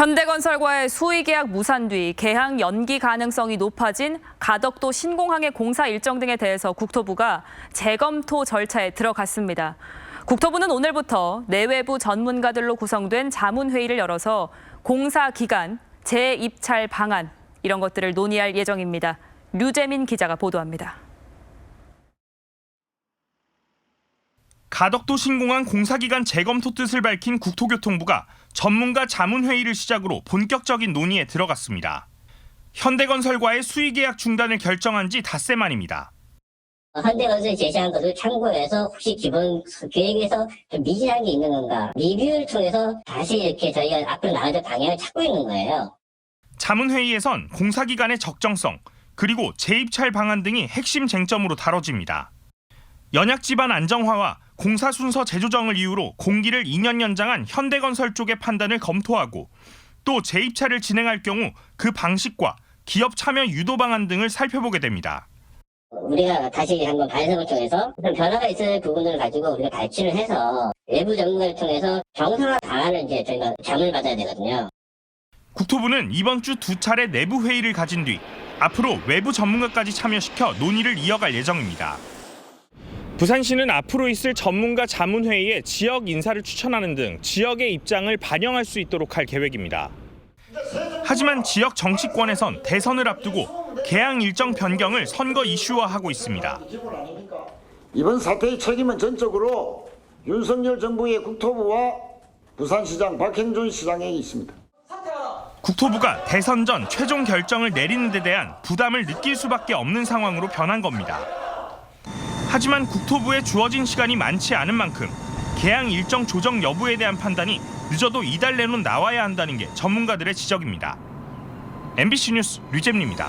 현대건설과의 수의 계약 무산 뒤 개항 연기 가능성이 높아진 가덕도 신공항의 공사 일정 등에 대해서 국토부가 재검토 절차에 들어갔습니다. 국토부는 오늘부터 내외부 전문가들로 구성된 자문회의를 열어서 공사 기간, 재입찰 방안 이런 것들을 논의할 예정입니다. 류재민 기자가 보도합니다. 가덕도 신공항 공사기간 재검토 뜻을 밝힌 국토교통부가 전문가 자문회의를 시작으로 본격적인 논의에 들어갔습니다. 현대건설과의 수의계약 중단을 결정한 지 닷새 만입니다. 현대건설이 제시한 것을 참고해서 혹시 기본 계획에서 좀 미진한 게 있는 건가 리뷰를 통해서 다시 이렇게 저희가 앞으로 나가는 방향을 찾고 있는 거예요. 자문회의에선 공사기간의 적정성, 그리고 재입찰 방안 등이 핵심 쟁점으로 다뤄집니다. 연약 지반 안정화와 공사 순서 재조정을 이유로 공기를 2년 연장한 현대건설 쪽의 판단을 검토하고 또 재입찰을 진행할 경우 그 방식과 기업 참여 유도 방안 등을 살펴보게 됩니다. 우리가 다시 한번 반성을 통해서 좀 변화가 있을 부분을 가지고 우리가 발치를 해서 외부 전문가를 통해서 정상화 방안을 이제 저희가 자문을 받아야 되거든요. 국토부는 이번 주 두 차례 내부 회의를 가진 뒤 앞으로 외부 전문가까지 참여시켜 논의를 이어갈 예정입니다. 부산시는 앞으로 있을 전문가 자문회의에 지역 인사를 추천하는 등 지역의 입장을 반영할 수 있도록 할 계획입니다. 하지만 지역 정치권에선 대선을 앞두고 개항 일정 변경을 선거 이슈화하고 있습니다. 이번 사태의 책임은 전적으로 윤석열 정부의 국토부와 부산시장 박행준 시장에 있습니다. 국토부가 대선 전 최종 결정을 내리는 데 대한 부담을 느낄 수밖에 없는 상황으로 변한 겁니다. 하지만 국토부에 주어진 시간이 많지 않은 만큼 개항 일정 조정 여부에 대한 판단이 늦어도 이달 내로 나와야 한다는 게 전문가들의 지적입니다. MBC 뉴스 류잼입니다.